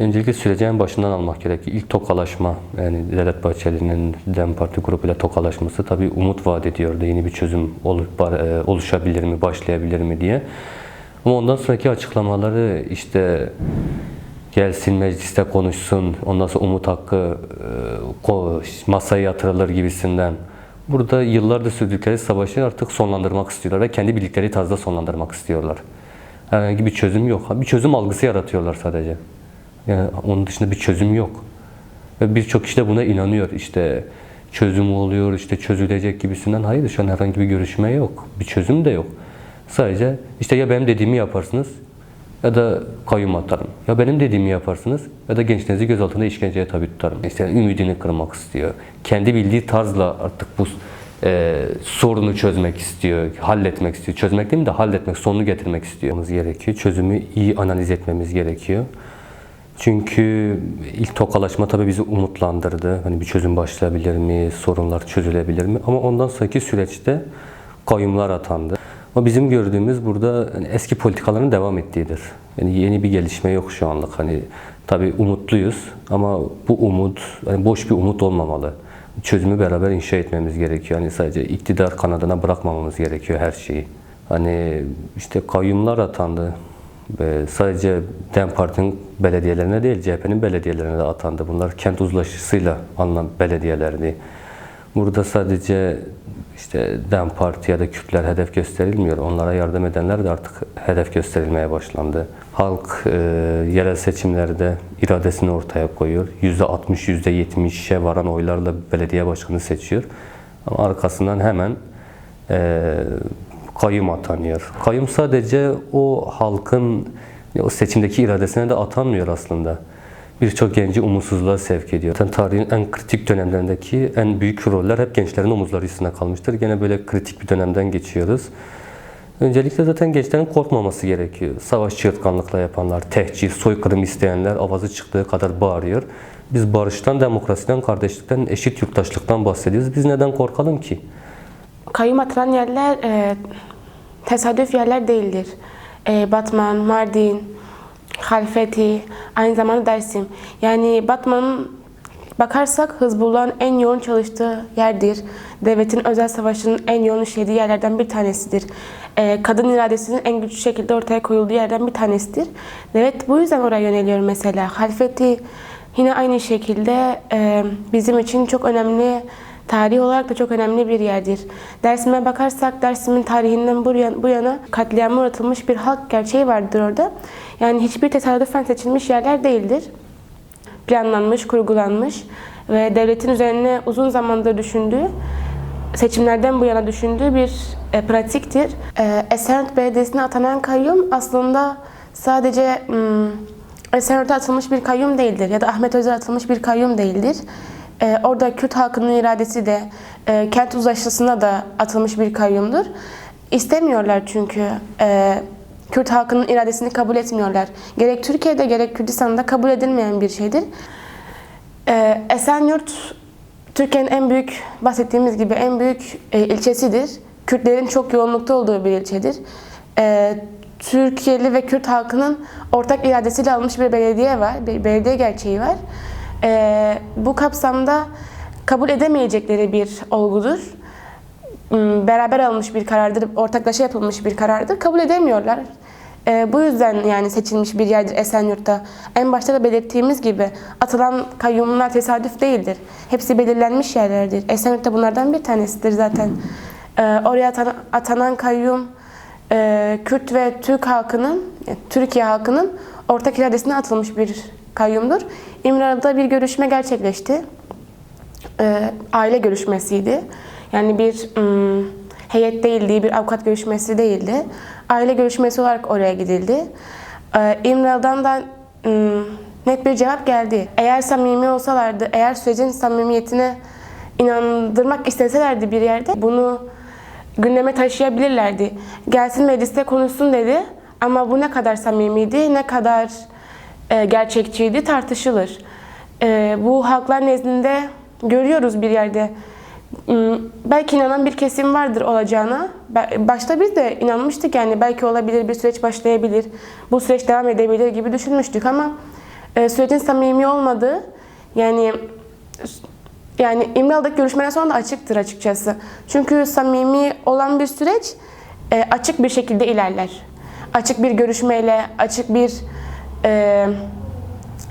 Öncelikle süreci en başından almak gerekiyor. İlk tokalaşma, yani Devlet Bahçeli'nin DEM Parti grubuyla tokalaşması tabii umut vaat ediyordu. Yeni bir çözüm e, oluşabilir mi, başlayabilir mi diye. Ama ondan sonraki açıklamaları işte gelsin mecliste konuşsun, ondan sonra umut hakkı e, masaya yatırılır gibisinden. Burada yıllardır sürdükleri savaşı artık sonlandırmak istiyorlar ve kendi bildikleri tarzda sonlandırmak istiyorlar. Herhangi bir çözüm yok. Bir çözüm algısı yaratıyorlar sadece. Yani onun dışında bir çözüm yok. Ve birçok kişi de buna inanıyor. İşte çözüm oluyor, işte çözülecek gibisinden. Hayır şu an herhangi bir görüşme yok. Bir çözüm de yok. Sadece işte ya benim dediğimi yaparsınız ya da kayyum atarım. Ya benim dediğimi yaparsınız ya da gençlerinizi gözaltında işkenceye tabi tutarım. İşte ümidini kırmak istiyor. Kendi bildiği tarzla artık bu e, sorunu çözmek istiyor, halletmek istiyor. Çözmek değil mi de halletmek, sonunu getirmek istiyor. gerekiyor. Çözümü iyi analiz etmemiz gerekiyor. Çünkü ilk tokalaşma tabii bizi umutlandırdı. Hani bir çözüm başlayabilir mi, sorunlar çözülebilir mi? Ama ondan sonraki süreçte kayyumlar atandı. Ama bizim gördüğümüz burada hani eski politikaların devam ettiğidir. Yani yeni bir gelişme yok şu anlık. Hani tabii umutluyuz ama bu umut hani boş bir umut olmamalı. Çözümü beraber inşa etmemiz gerekiyor. Hani sadece iktidar kanadına bırakmamamız gerekiyor her şeyi. Hani işte kayyumlar atandı. Sadece DEM Parti'nin belediyelerine değil, CHP'nin belediyelerine de atandı. Bunlar kent uzlaşısıyla alınan belediyelerdi. Burada sadece işte DEM Parti ya da Kürtler hedef gösterilmiyor. Onlara yardım edenler de artık hedef gösterilmeye başlandı. Halk e, yerel seçimlerde iradesini ortaya koyuyor. %60, %70'e varan oylarla belediye başkanı seçiyor. Ama arkasından hemen e, kayyum atanıyor. Kayyum sadece o halkın o seçimdeki iradesine de atanmıyor aslında. Birçok genci umutsuzluğa sevk ediyor. Zaten tarihin en kritik dönemlerindeki en büyük roller hep gençlerin omuzları üstüne kalmıştır. Gene böyle kritik bir dönemden geçiyoruz. Öncelikle zaten gençlerin korkmaması gerekiyor. Savaş çığırtkanlıkla yapanlar, tehcir, soykırım isteyenler avazı çıktığı kadar bağırıyor. Biz barıştan, demokrasiden, kardeşlikten, eşit yurttaşlıktan bahsediyoruz. Biz neden korkalım ki? Kayyum atılan yerler e, tesadüf yerler değildir. E, Batman, Mardin, Halfeti, aynı zamanda Dersim. Yani Batman'ın bakarsak Hızbullah'ın en yoğun çalıştığı yerdir. Devletin özel savaşının en yoğun işlediği yerlerden bir tanesidir. E, kadın iradesinin en güçlü şekilde ortaya koyulduğu yerden bir tanesidir. Devlet bu yüzden oraya yöneliyor mesela. Halfeti yine aynı şekilde e, bizim için çok önemli Tarih olarak da çok önemli bir yerdir. Dersim'e bakarsak Dersim'in tarihinden bu yana, katliama uğratılmış bir halk gerçeği vardır orada. Yani hiçbir tesadüfen seçilmiş yerler değildir. Planlanmış, kurgulanmış ve devletin üzerine uzun zamandır düşündüğü, seçimlerden bu yana düşündüğü bir e, pratiktir. E, Esenyurt Belediyesi'ne atanan kayyum aslında sadece mm, Esenyurt'a atılmış bir kayyum değildir ya da Ahmet Özer'e atılmış bir kayyum değildir. Ee, orada Kürt halkının iradesi de e, kent uzlaşısına da atılmış bir kayyumdur. İstemiyorlar çünkü e, Kürt halkının iradesini kabul etmiyorlar. Gerek Türkiye'de gerek Kürdistan'da kabul edilmeyen bir şeydir. E, Esenyurt Türkiye'nin en büyük bahsettiğimiz gibi en büyük e, ilçesidir. Kürtlerin çok yoğunlukta olduğu bir ilçedir. E, Türkiye'li ve Kürt halkının ortak iradesiyle alınmış bir belediye var, bir belediye gerçeği var. Ee, bu kapsamda kabul edemeyecekleri bir olgudur. Hmm, Beraber alınmış bir karardır, ortaklaşa yapılmış bir karardır. Kabul edemiyorlar. Ee, bu yüzden yani seçilmiş bir yerdir Esenyurt'ta. En başta da belirttiğimiz gibi atılan kayyumlar tesadüf değildir. Hepsi belirlenmiş yerlerdir. Esenyurt'ta bunlardan bir tanesidir zaten. Ee, oraya atanan, atanan kayyum e, Kürt ve Türk halkının, yani Türkiye halkının ortak iradesine atılmış bir kayyumdur. İmralı'da bir görüşme gerçekleşti. Ee, aile görüşmesiydi. Yani bir ım, heyet değildi, bir avukat görüşmesi değildi. Aile görüşmesi olarak oraya gidildi. Ee, İmralı'dan da ım, net bir cevap geldi. Eğer samimi olsalardı, eğer sürecin samimiyetine inandırmak isteselerdi bir yerde bunu gündeme taşıyabilirlerdi. Gelsin mecliste konuşsun dedi. Ama bu ne kadar samimiydi, ne kadar e, gerçekçiydi tartışılır. E, bu halklar nezdinde görüyoruz bir yerde. Hmm, Belki inanan bir kesim vardır olacağına. Başta biz de inanmıştık yani belki olabilir bir süreç başlayabilir, bu süreç devam edebilir gibi düşünmüştük ama e, sürecin samimi olmadığı yani yani İmralı'daki görüşmeden sonra da açıktır açıkçası. Çünkü samimi olan bir süreç e, açık bir şekilde ilerler. Açık bir görüşmeyle, açık bir e,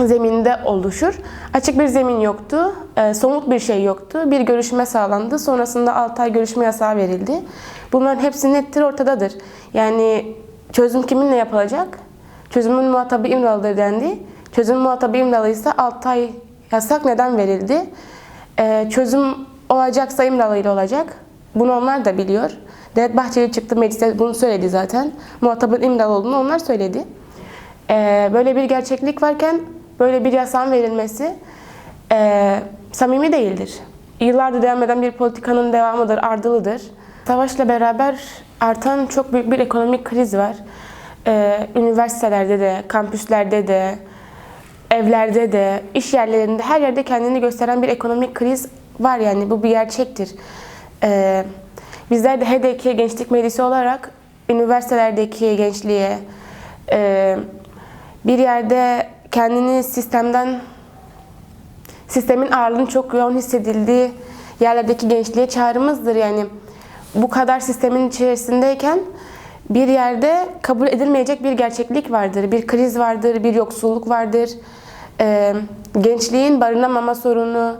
zeminde oluşur. Açık bir zemin yoktu, e, somut bir şey yoktu. Bir görüşme sağlandı. Sonrasında 6 ay görüşme yasağı verildi. Bunların hepsi nettir, ortadadır. Yani çözüm kiminle yapılacak? Çözümün muhatabı İmralı'dır dendi. Çözüm muhatabı İmralı'ysa 6 ay yasak neden verildi? E, çözüm olacaksa İmralı ile olacak. Bunu onlar da biliyor. Devlet Bahçeli çıktı mecliste bunu söyledi zaten. Muhatabın İmralı olduğunu onlar söyledi. Ee, böyle bir gerçeklik varken böyle bir yasağın verilmesi e, samimi değildir. Yıllardır devam eden bir politikanın devamıdır, ardılıdır. Savaşla beraber artan çok büyük bir ekonomik kriz var. Ee, üniversitelerde de, kampüslerde de, evlerde de, iş yerlerinde, her yerde kendini gösteren bir ekonomik kriz var yani bu bir gerçektir. Ee, bizler de HDK Gençlik Meclisi olarak üniversitelerdeki gençliğe, e, bir yerde kendini sistemden sistemin ağırlığının çok yoğun hissedildiği yerlerdeki gençliğe çağrımızdır. Yani bu kadar sistemin içerisindeyken bir yerde kabul edilmeyecek bir gerçeklik vardır. Bir kriz vardır, bir yoksulluk vardır. Ee, gençliğin barınamama sorunu,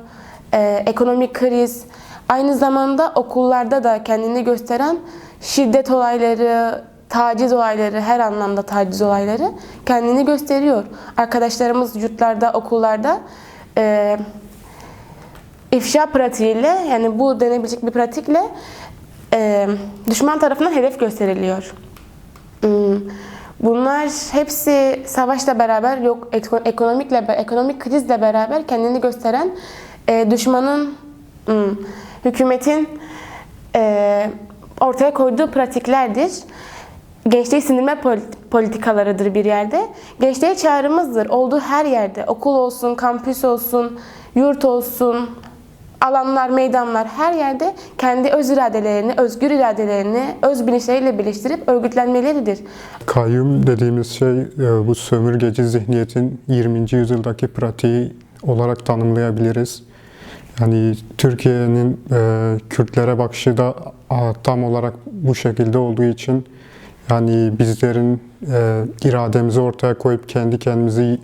e, ekonomik kriz, aynı zamanda okullarda da kendini gösteren şiddet olayları, taciz olayları, her anlamda taciz olayları kendini gösteriyor. Arkadaşlarımız yurtlarda, okullarda e, ifşa pratiğiyle, yani bu denebilecek bir pratikle e, düşman tarafından hedef gösteriliyor. Hmm, Bunlar hepsi savaşla beraber, yok eko- ekonomikle, ekonomik krizle beraber kendini gösteren e, düşmanın, hmm, hükümetin e, ortaya koyduğu pratiklerdir. Gençliği sindirme pol- politikalarıdır bir yerde. Gençliğe çağrımızdır. Olduğu her yerde. Okul olsun, kampüs olsun, yurt olsun, alanlar, meydanlar her yerde kendi öz iradelerini, özgür iradelerini, öz bilinçleriyle birleştirip örgütlenmeleridir. Kayyum dediğimiz şey e, bu sömürgeci zihniyetin 20. yüzyıldaki pratiği olarak tanımlayabiliriz. Yani Türkiye'nin e, Kürtlere bakışı da tam olarak bu şekilde olduğu için yani bizlerin e, irademizi ortaya koyup kendi kendimizi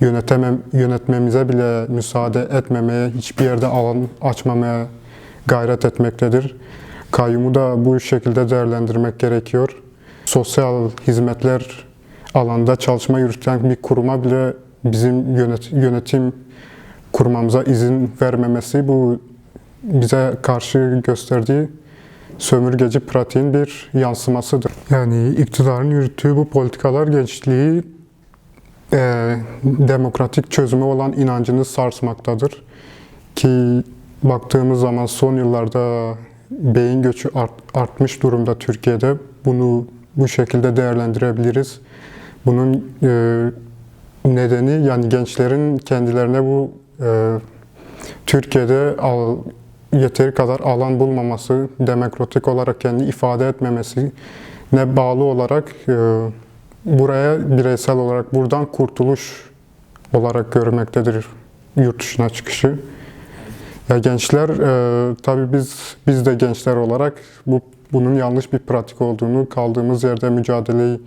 yönetemem, yönetmemize bile müsaade etmemeye, hiçbir yerde alan açmamaya gayret etmektedir. Kayyumu da bu şekilde değerlendirmek gerekiyor. Sosyal hizmetler alanda çalışma yürüten bir kuruma bile bizim yönet, yönetim kurmamıza izin vermemesi bu bize karşı gösterdiği sömürgeci pratiğin bir yansımasıdır. Yani iktidarın yürüttüğü bu politikalar gençliği e, demokratik çözümü olan inancını sarsmaktadır. Ki baktığımız zaman son yıllarda beyin göçü art- artmış durumda Türkiye'de. Bunu bu şekilde değerlendirebiliriz. Bunun e, nedeni yani gençlerin kendilerine bu e, Türkiye'de al, yeteri kadar alan bulmaması, demokratik olarak kendi ifade etmemesi ne bağlı olarak e, buraya bireysel olarak buradan kurtuluş olarak görmektedir yurt dışına çıkışı. Ya gençler e, tabii biz biz de gençler olarak bu bunun yanlış bir pratik olduğunu kaldığımız yerde mücadeleyi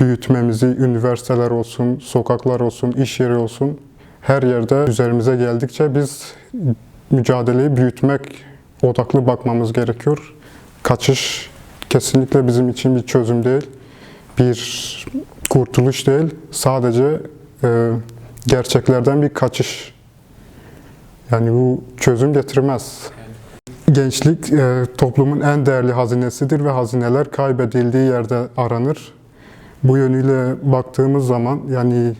büyütmemizi, üniversiteler olsun, sokaklar olsun, iş yeri olsun her yerde üzerimize geldikçe biz mücadeleyi büyütmek odaklı bakmamız gerekiyor. Kaçış kesinlikle bizim için bir çözüm değil bir kurtuluş değil, sadece e, gerçeklerden bir kaçış. Yani bu çözüm getirmez. Gençlik e, toplumun en değerli hazinesidir ve hazineler kaybedildiği yerde aranır. Bu yönüyle baktığımız zaman yani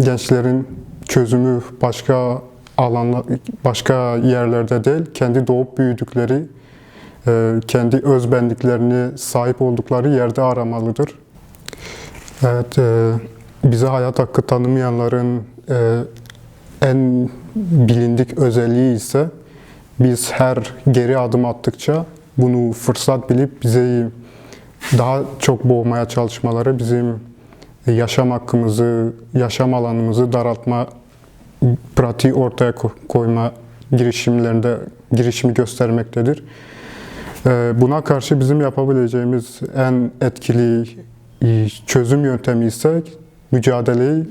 gençlerin çözümü başka alanlar, başka yerlerde değil, kendi doğup büyüdükleri, e, kendi özbenliklerini sahip oldukları yerde aramalıdır. Evet, e, bize hayat hakkı tanımayanların e, en bilindik özelliği ise biz her geri adım attıkça bunu fırsat bilip bizi daha çok boğmaya çalışmaları, bizim yaşam hakkımızı, yaşam alanımızı daraltma pratiği ortaya ko- koyma girişimlerinde girişimi göstermektedir. Ee, Buna karşı bizim yapabileceğimiz en etkili çözüm yöntemi ise mücadeleyi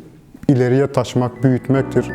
ileriye taşımak, büyütmektir.